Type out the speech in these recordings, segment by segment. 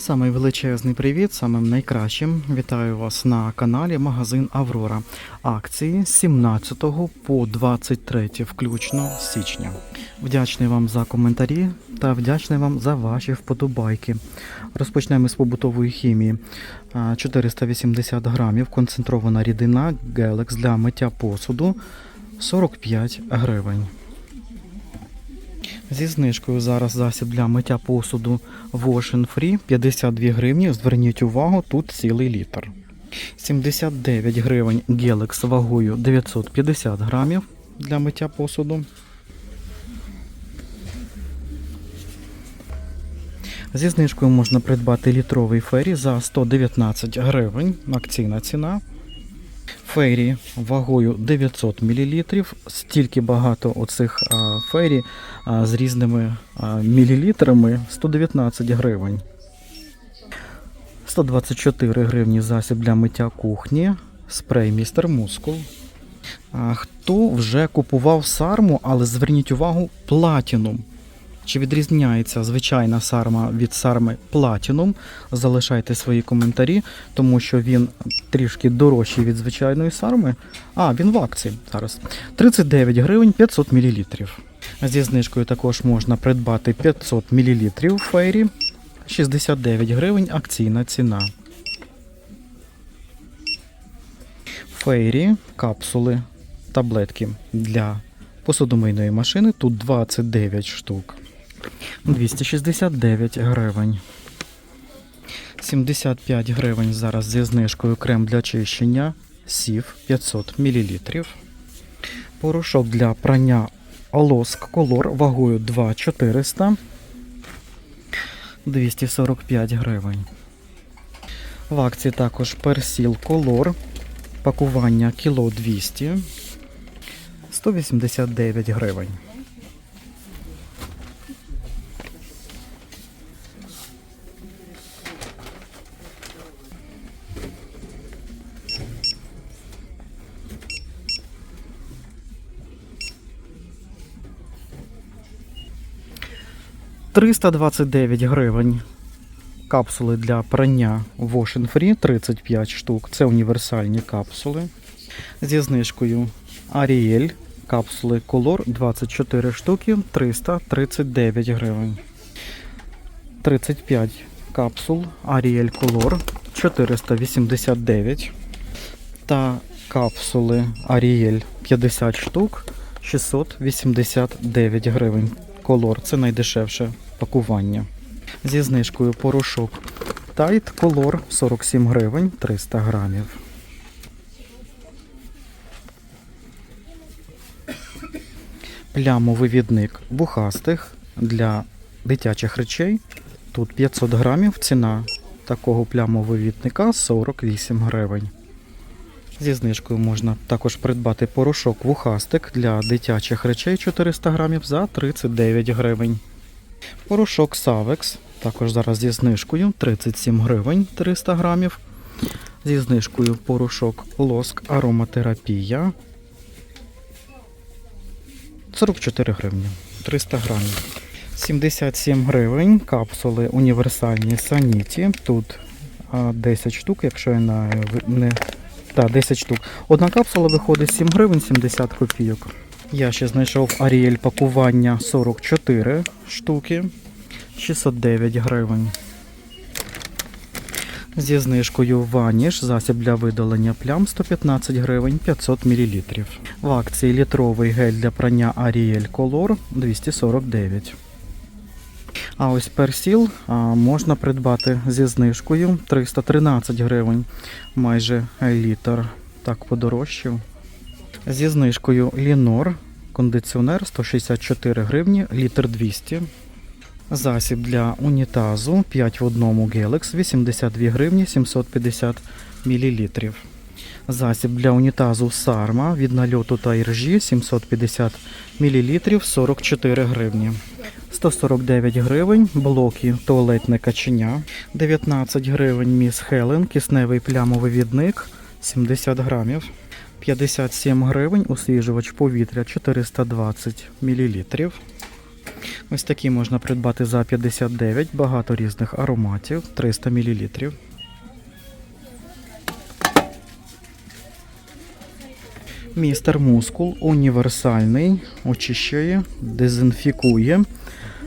Самий величезний привіт, самим найкращим. Вітаю вас на каналі Магазин Аврора. Акції з 17 по 23 включно січня. Вдячний вам за коментарі та вдячний вам за ваші вподобайки. Розпочнемо з побутової хімії. 480 грамів концентрована рідина Гелекс для миття посуду 45 гривень. Зі знижкою зараз засіб для миття посуду Wash Free 52 гривні. Зверніть увагу, тут цілий літр. 79 гривень Gelex вагою 950 грамів для миття посуду. Зі знижкою можна придбати літровий фері за 119 гривень. Акційна ціна. Фейрі вагою 900 мл. Стільки багато оцих фейрі з різними мілілітрами 119 гривень. 124 гривні засіб для миття кухні. Спрей містер Мускул. Хто вже купував сарму, але зверніть увагу, платінум. Чи відрізняється звичайна сарма від сарми Platinum? Залишайте свої коментарі, тому що він трішки дорожчий від звичайної сарми. А, він в акції зараз. 39 гривень 500 мл. Зі знижкою також можна придбати 500 мл фейрі. 69 гривень акційна ціна. Фейрі, капсули, таблетки для посудомийної машини. Тут 29 штук. 269 гривень. 75 гривень зараз зі знижкою крем для чищення. Сів 500 мл. Порошок для прання Олоск Колор вагою 2400. 245 гривень. В акції також персіл Колор. Пакування кіло 200. 189 гривень. – 329 гривень. Капсули для прання Wash Free 35 штук. Це універсальні капсули. Зі знижкою Ariel. Капсули Color 24 штуки 339 гривень. 35 капсул Ariel Color 489. Та капсули Ariel 50 штук 689 гривень. Колор це найдешевше пакування. Зі знижкою порошок Tide Color 47 гривень 300 грамів. Плямовий відник вухастих для дитячих речей. Тут 500 грамів. Ціна такого плямового відника 48 гривень. Зі знижкою можна також придбати порошок вухастик для дитячих речей 400 грамів за 39 гривень. Порошок Savex також зараз зі знижкою 37 гривень 300 грамів. Зі знижкою порошок Лоск Ароматерапія 44 гривні 300 грамів. 77 гривень капсули універсальні Саніті. Тут 10 штук, якщо я не. Так, 10 штук. Одна капсула виходить 7 гривень 70 копійок. Я ще знайшов Аріель пакування 44 штуки. 609 гривень. Зі знижкою Ваніш засіб для видалення плям 115 гривень 500 мл. В акції літровий гель для прання Ariel Color 249. А ось персіл можна придбати зі знижкою 313 гривень, майже літр. Так подорожчав. Зі знижкою Лінор кондиціонер 164 гривні, літр 200. Засіб для унітазу 5 в 1 Gelex 82 гривні 750 мл. Засіб для унітазу Sarma від нальоту та іржі 750 мл 44 гривні. 149 гривень блоки туалетне каченя. 19 гривень міс Хелен, кисневий плямовий відник 70 грамів. 57 гривень освіжувач повітря 420 мл. Ось такі можна придбати за 59, багато різних ароматів, 300 мл. Містер Мускул універсальний, очищує, дезінфікує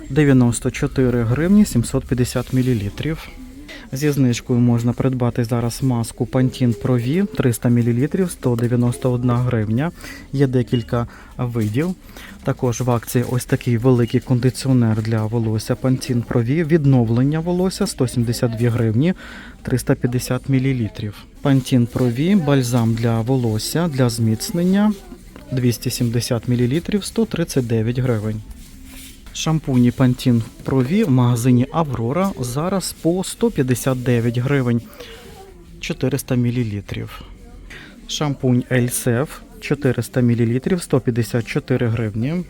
94 гривні 750 мл. Зі знижкою можна придбати зараз маску Pantene Pro V 300 мл 191 гривня. Є декілька видів. Також в акції ось такий великий кондиціонер для волосся Pantene Pro V. Відновлення волосся 172 гривні 350 мл. Pantene Pro V бальзам для волосся для зміцнення 270 мл 139 гривень. Шампуні Pro V в магазині Аврора зараз по 159 гривень 400 мл. Шампунь Ельсеф 400 мл 154 гривні.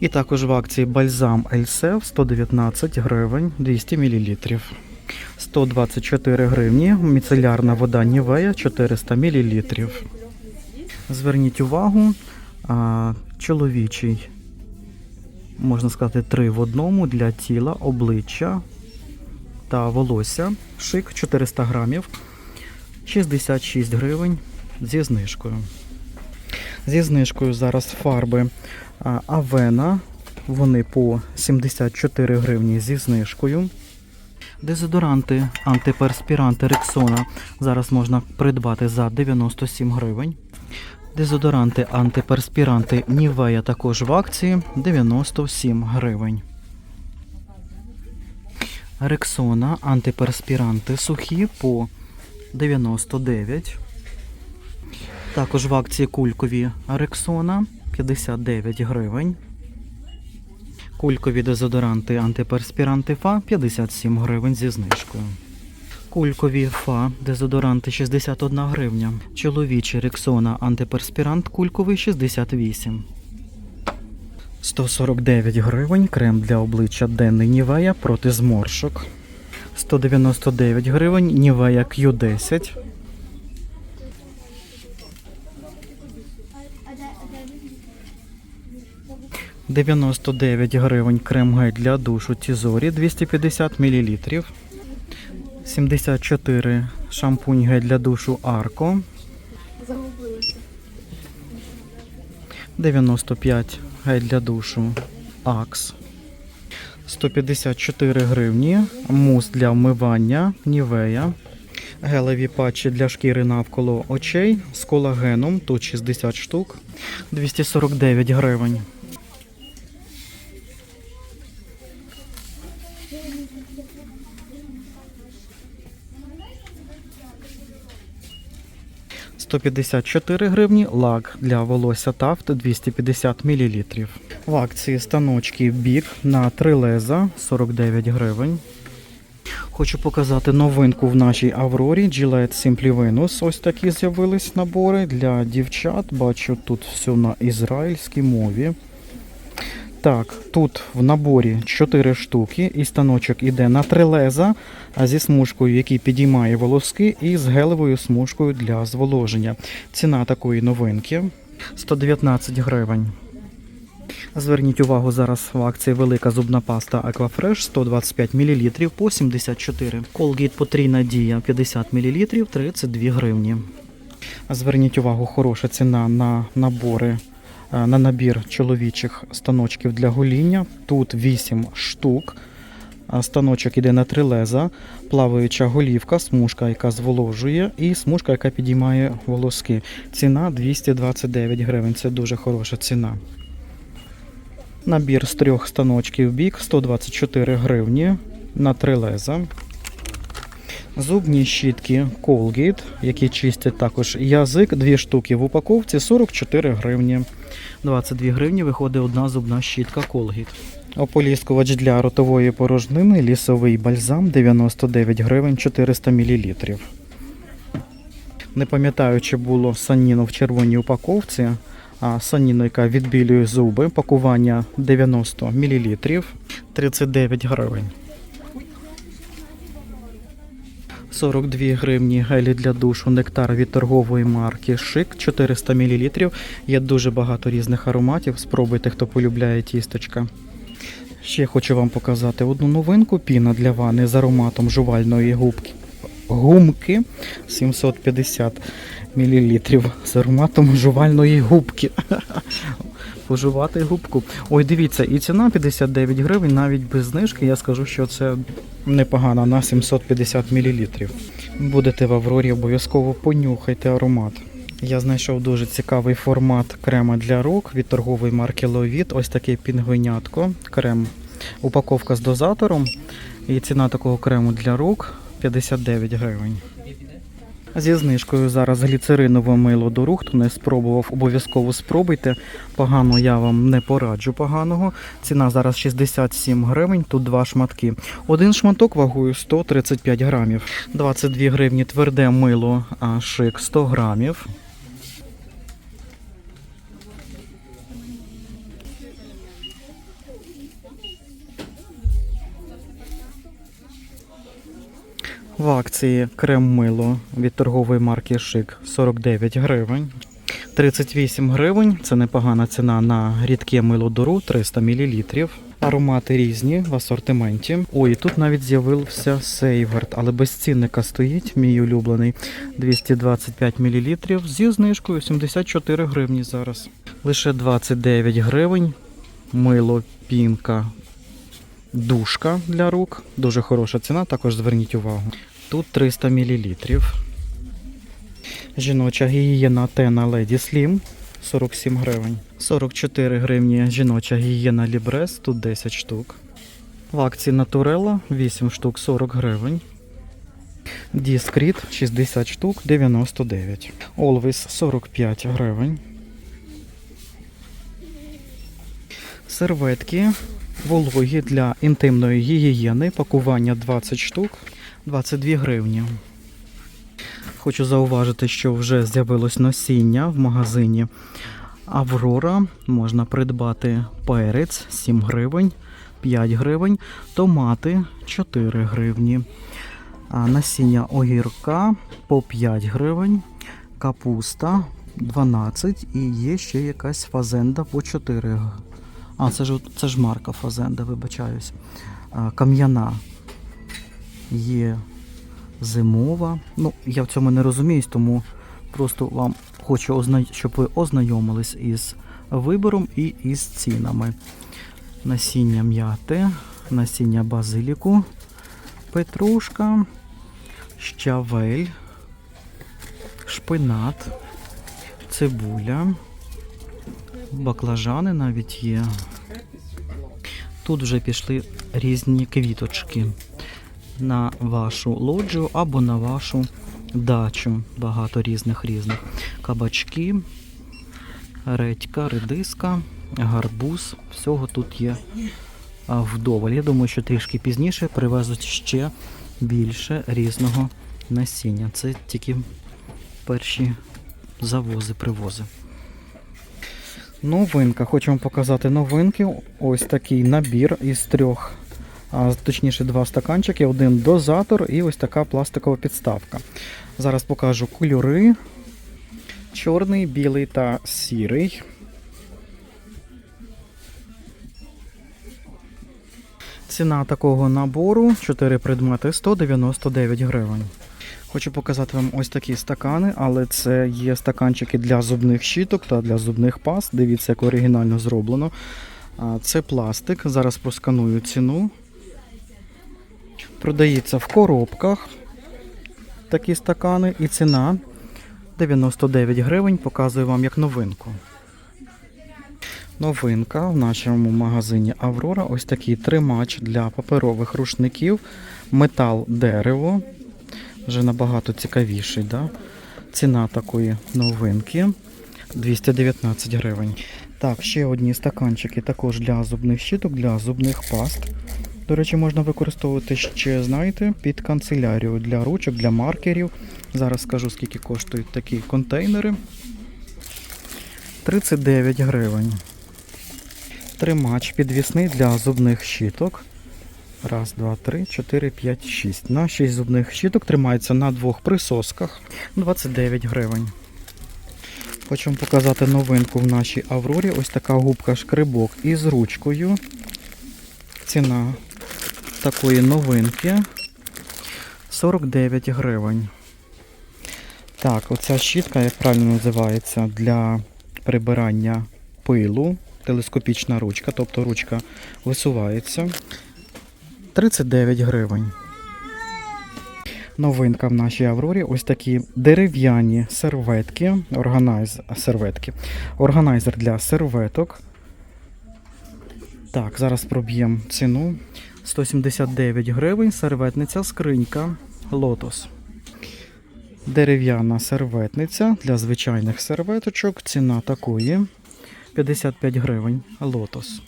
І також в акції бальзам Ельсеф 119 гривень 200 мл. 124 гривні. Міцелярна вода Нівея 400 мл. Зверніть увагу, чоловічий можна сказати, три в одному для тіла, обличчя та волосся. Шик 400 грамів, 66 гривень зі знижкою. Зі знижкою зараз фарби Авена. Вони по 74 гривні зі знижкою. Дезодоранти, антиперспіранти Рексона зараз можна придбати за 97 гривень. Дезодоранти, антиперспіранти Нівея також в акції 97 гривень. Рексона, антиперспіранти сухі по 99. Також в акції кулькові Рексона 59 гривень. Кулькові дезодоранти антиперспіранти ФА 57 гривень зі знижкою. Кулькові ФА, дезодоранти 61 гривня. Чоловічий Рексона антиперспірант кульковий 68. 149 гривень. Крем для обличчя денний Нівея проти зморшок. 199 гривень. Нівея Q10. – 99 гривень крем гель для душу Тізорі 250 мл. 74 шампунь гель для душу Арко. 95 гель для душу Акс. 154 гривні. Мус для вмивання Нівея. Гелеві патчі для шкіри навколо очей з колагеном. Тут 60 штук. 249 гривень. – 154 гривні, лак для волосся Тафт 250 мл. В акції станочки бік на трилеза 49 гривень. Хочу показати новинку в нашій Аврорі Gillette Simply Venus. Ось такі з'явились набори для дівчат. Бачу тут все на ізраїльській мові. Так, тут в наборі 4 штуки, і станочок іде на три леза зі смужкою, який підіймає волоски, і з гелевою смужкою для зволоження. Ціна такої новинки 119 гривень. Зверніть увагу, зараз в акції велика зубна паста Aquafresh 125 мл по 74. Colgate потрійна дія 50 мл 32 гривні. Зверніть увагу, хороша ціна на набори, на набір чоловічих станочків для гоління. Тут 8 штук. Станочок іде на три леза, плаваюча голівка, смужка, яка зволожує, і смужка, яка підіймає волоски. Ціна 229 гривень. Це дуже хороша ціна. Набір з трьох станочків бік 124 гривні на три леза. Зубні щітки Colgate, які чистять також язик, дві штуки в упаковці 44 гривні. 22 гривні виходить одна зубна щітка Colgate. Ополіскувач для ротової порожнини, лісовий бальзам 99 гривень 400 мл. Не пам'ятаю, чи було саніно в червоній упаковці, а саніно, яка відбілює зуби, пакування 90 мл 39 гривень. 42 гривні гелі для душу нектар від торгової марки Шик 400 мл. Є дуже багато різних ароматів. Спробуйте, хто полюбляє тісточка. Ще хочу вам показати одну новинку. Піна для ванни з ароматом жувальної губки. Гумки 750 мл з ароматом жувальної губки. Пожувати губку. Ой, дивіться, і ціна 59 гривень, навіть без знижки. Я скажу, що це непогано на 750 мл. Будете в Аврорі, обов'язково понюхайте аромат. Я знайшов дуже цікавий формат крема для рук від торгової марки Ловіт. Ось таке пінгвинятко. Крем. Упаковка з дозатором. І ціна такого крему для рук 59 гривень. Зі знижкою зараз гліцеринове мило до рук. Хто не спробував, обов'язково спробуйте. Погано я вам не пораджу поганого. Ціна зараз 67 гривень, тут два шматки. Один шматок вагою 135 грамів. 22 гривні тверде мило шик 100 грамів. В акції крем-мило від торгової марки Шик 49 гривень. 38 гривень це непогана ціна на рідке мило дору 300 мл. Аромати різні в асортименті. Ой, тут навіть з'явився Сейвгард, але без цінника стоїть, мій улюблений 225 мл зі знижкою 74 гривні зараз. Лише 29 гривень. Мило пінка душка для рук. Дуже хороша ціна, також зверніть увагу. Тут 300 мл. Жіноча гігієна Тена Lady Slim 47 гривень. 44 гривні жіноча гігієна Лібрес, тут 10 штук. В акції Натурелла 8 штук 40 гривень. Діскріт 60 штук 99. Always 45 гривень. Серветки вологі для інтимної гігієни. Пакування 20 штук 22 гривні. Хочу зауважити, що вже з'явилось носіння в магазині Аврора. Можна придбати перець 7 гривень, 5 гривень, томати 4 гривні. А насіння огірка по 5 гривень, капуста 12 і є ще якась фазенда по 4 гривні. А, це ж, це ж марка Фазенда, вибачаюсь. Кам'яна є зимова. Ну, я в цьому не розуміюсь, тому просто вам хочу, щоб ви ознайомились із вибором і із цінами. Насіння м'яти, насіння базиліку, петрушка, щавель, шпинат, цибуля. Баклажани навіть є. Тут вже пішли різні квіточки на вашу лоджію або на вашу дачу. Багато різних різних. Кабачки, редька, редиска, гарбуз. Всього тут є вдоволь. Я думаю, що трішки пізніше привезуть ще більше різного насіння. Це тільки перші завози, привози. Новинка. Хочу вам показати новинки. Ось такий набір із трьох, точніше, два стаканчики, один дозатор і ось така пластикова підставка. Зараз покажу кольори: чорний, білий та сірий. Ціна такого набору 4 предмети 199 гривень. Хочу показати вам ось такі стакани, але це є стаканчики для зубних щіток та для зубних паст. Дивіться, як оригінально зроблено. Це пластик. Зараз просканую ціну. Продається в коробках такі стакани, і ціна 99 гривень. Показую вам як новинку. Новинка в нашому магазині Аврора. Ось такий тримач для паперових рушників. Метал дерево. Вже набагато цікавіший. Да? Ціна такої новинки 219 гривень. Так, ще одні стаканчики також для зубних щиток, для зубних паст. До речі, можна використовувати ще, знаєте, під канцелярію для ручок, для маркерів. Зараз скажу, скільки коштують такі контейнери. 39 гривень. Тримач підвісний для зубних щиток. Раз, два, три, чотири, п'ять, шість. На 6 зубних щиток тримається на двох присосках 29 гривень. Хочу вам показати новинку в нашій Аврорі. Ось така губка шкрибок із ручкою. Ціна такої новинки 49 гривень. Так, оця щітка, як правильно називається, для прибирання пилу. Телескопічна ручка, тобто ручка висувається. 39 гривень. Новинка в нашій Аврорі ось такі дерев'яні серветки, органайз, серветки, органайзер для серветок. Так, зараз проб'ємо ціну. 179 гривень, серветниця, скринька, лотос. Дерев'яна серветниця для звичайних серветочок. Ціна такої 55 гривень, лотос.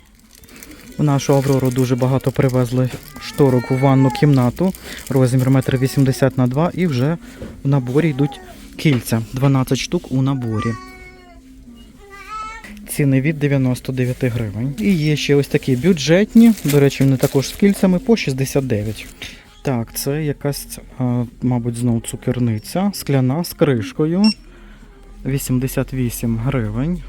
В нашу Аврору дуже багато привезли шторок у ванну кімнату, розмір 1,80 на 2 і вже в наборі йдуть кільця. 12 штук у наборі. Ціни від 99 гривень. І є ще ось такі бюджетні, до речі, вони також з кільцями по 69. Так, це якась, мабуть, знову цукерниця, скляна з кришкою. 88 гривень.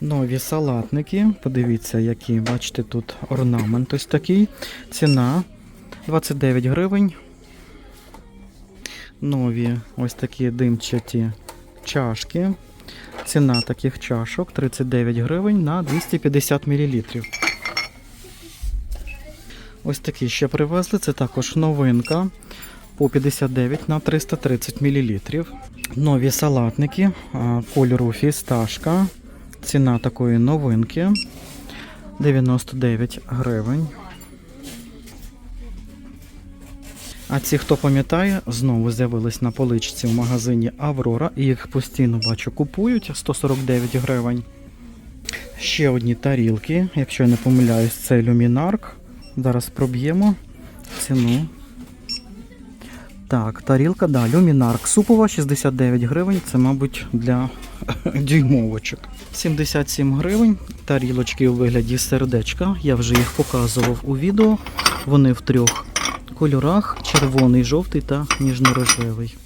Нові салатники. Подивіться, які, бачите, тут орнамент ось такий. Ціна 29 гривень. Нові ось такі димчаті чашки. Ціна таких чашок 39 гривень на 250 мл. Ось такі ще привезли. Це також новинка по 59 на 330 мл. Нові салатники кольору фісташка. Ціна такої новинки 99 гривень. А ці, хто пам'ятає, знову з'явились на поличці в магазині Аврора і їх постійно бачу купують 149 гривень. Ще одні тарілки, якщо я не помиляюсь, це люмінарк. Зараз проб'ємо ціну. Так, тарілка, да, люмінарк. Супова 69 гривень. Це, мабуть, для дюймовочок. 77 гривень. Тарілочки у вигляді сердечка. Я вже їх показував у відео. Вони в трьох кольорах: червоний, жовтий та ніжно-рожевий.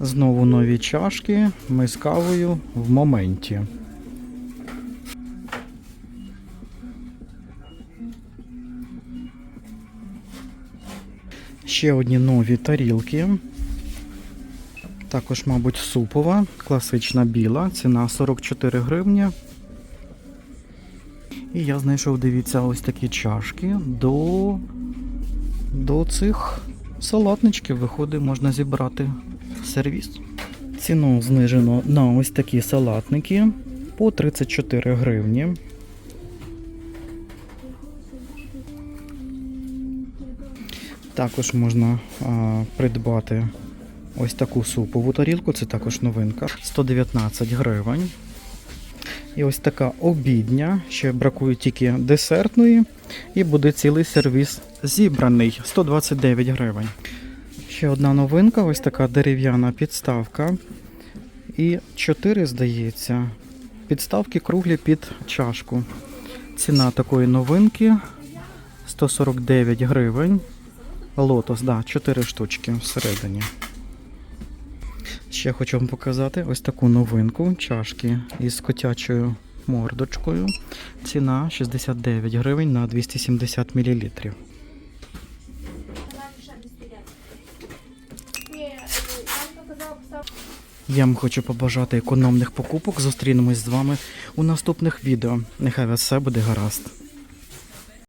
Знову нові чашки. Ми з кавою в моменті. Ще одні нові тарілки. Також, мабуть, супова, класична біла, ціна 44 гривні. І я знайшов, дивіться, ось такі чашки до, до цих салатничків. Виходить, можна зібрати сервіс. Ціну знижено на ось такі салатники по 34 гривні. Також можна а, придбати ось таку супову тарілку, це також новинка. 119 гривень. І ось така обідня. Ще бракує тільки десертної. І буде цілий сервіс зібраний 129 гривень. Ще одна новинка, ось така дерев'яна підставка. І 4, здається, підставки круглі під чашку. Ціна такої новинки 149 гривень. Лотос, да, 4 штучки всередині. Ще хочу вам показати ось таку новинку чашки із котячою мордочкою. Ціна 69 гривень на 270 мл. Я вам хочу побажати економних покупок. Зустрінемось з вами у наступних відео. Нехай вас все буде гаразд.